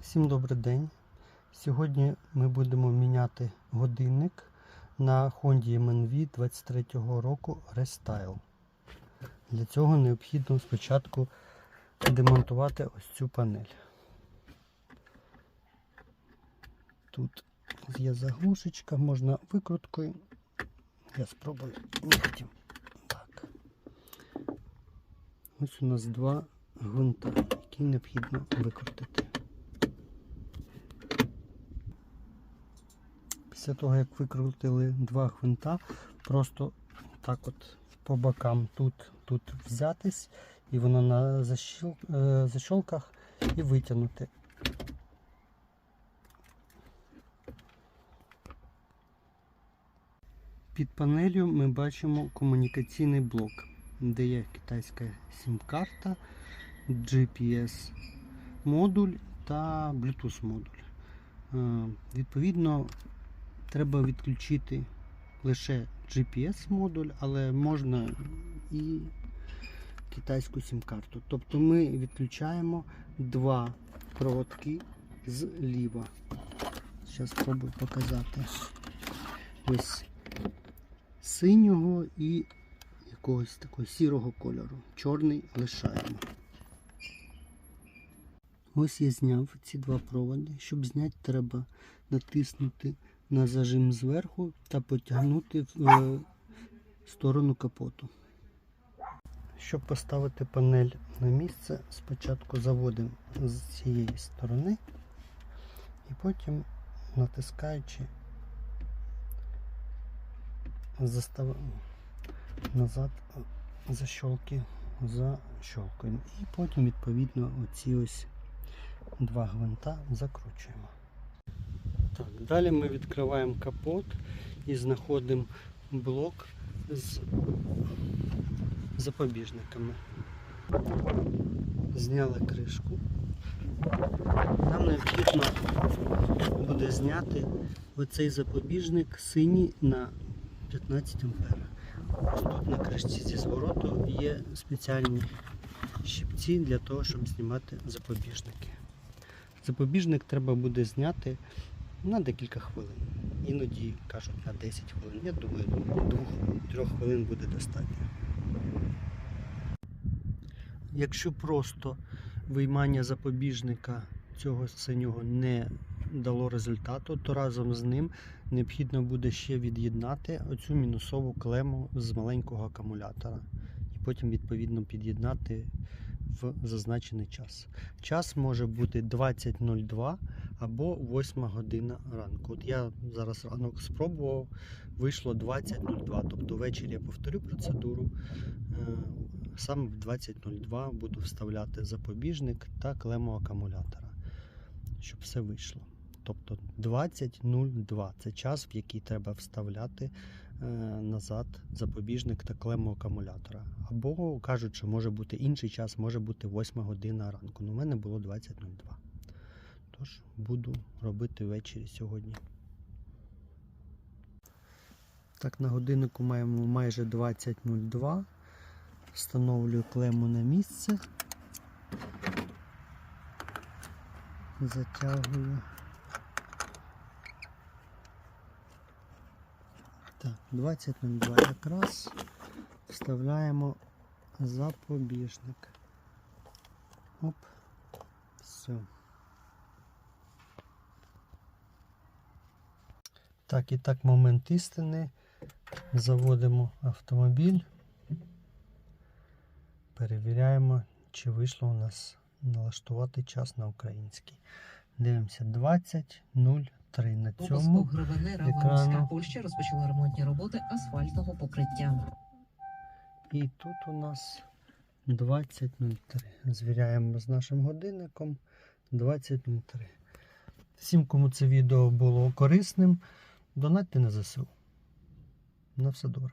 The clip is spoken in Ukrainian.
Всім добрий день. Сьогодні ми будемо міняти годинник на Honda MNV 23 року Restyle. Для цього необхідно спочатку демонтувати ось цю панель. Тут є заглушечка, можна викруткою. Я спробую нігтем. Так. Ось у нас два гвинта, які необхідно викрутити. Після того, як викрутили два гвинта, просто так от по бокам тут, тут взятись, і воно на защіл, е, защолках і витягнути. Під панелью ми бачимо комунікаційний блок, де є китайська сім-карта, GPS модуль та Bluetooth модуль. Е, Відповідно, треба відключити лише GPS модуль, але можна і китайську сім-карту. Тобто ми відключаємо два проводки зліва. Зараз спробую показати. Ось синього і якогось такого сірого кольору. Чорний лишаємо. Ось я зняв ці два проводи. Щоб зняти, треба натиснути на зажим зверху та потягнути в е, сторону капоту. Щоб поставити панель на місце, спочатку заводимо з цієї сторони і потім натискаючи застав... назад защолки защолкуємо. І потім відповідно оці ось два гвинта закручуємо. Так, далі ми відкриваємо капот і знаходимо блок з запобіжниками. Зняли кришку. Нам необхідно буде зняти оцей запобіжник синій на 15 ампер. Ось тут на кришці зі звороту є спеціальні щипці для того, щоб знімати запобіжники. Запобіжник треба буде зняти на декілька хвилин. Іноді кажуть на 10 хвилин. Я думаю, 2-3 хвилин буде достатньо. Якщо просто виймання запобіжника цього синього не дало результату, то разом з ним необхідно буде ще від'єднати оцю мінусову клему з маленького акумулятора. І потім відповідно під'єднати в зазначений час. Час може бути 20.02 або 8 година ранку. От я зараз ранок спробував, вийшло 20.02. Тобто ввечері я повторю процедуру. Е, Саме в 20.02 буду вставляти запобіжник та клему акумулятора, щоб все вийшло. Тобто 20.02 це час, в який треба вставляти е, назад запобіжник та клему акумулятора. Або кажуть, що може бути інший час, може бути 8 година ранку. Ну, у мене було 20.02. Тож буду робити ввечері сьогодні. Так, на годиннику маємо майже 20.02. Встановлюю клему на місце. Затягую. Так, 20.02 якраз вставляємо запобіжник. Оп, все. Так, і так, момент істини. Заводимо автомобіль. Перевіряємо, чи вийшло у нас налаштувати час на український. Дивимося 20.03. На цьому екрану. Польща розпочала ремонтні роботи асфальтного покриття. І тут у нас 20.03. Звіряємо з нашим годинником 20.03. Всім, кому це відео було корисним, донатьте на ЗСУ. На все добре.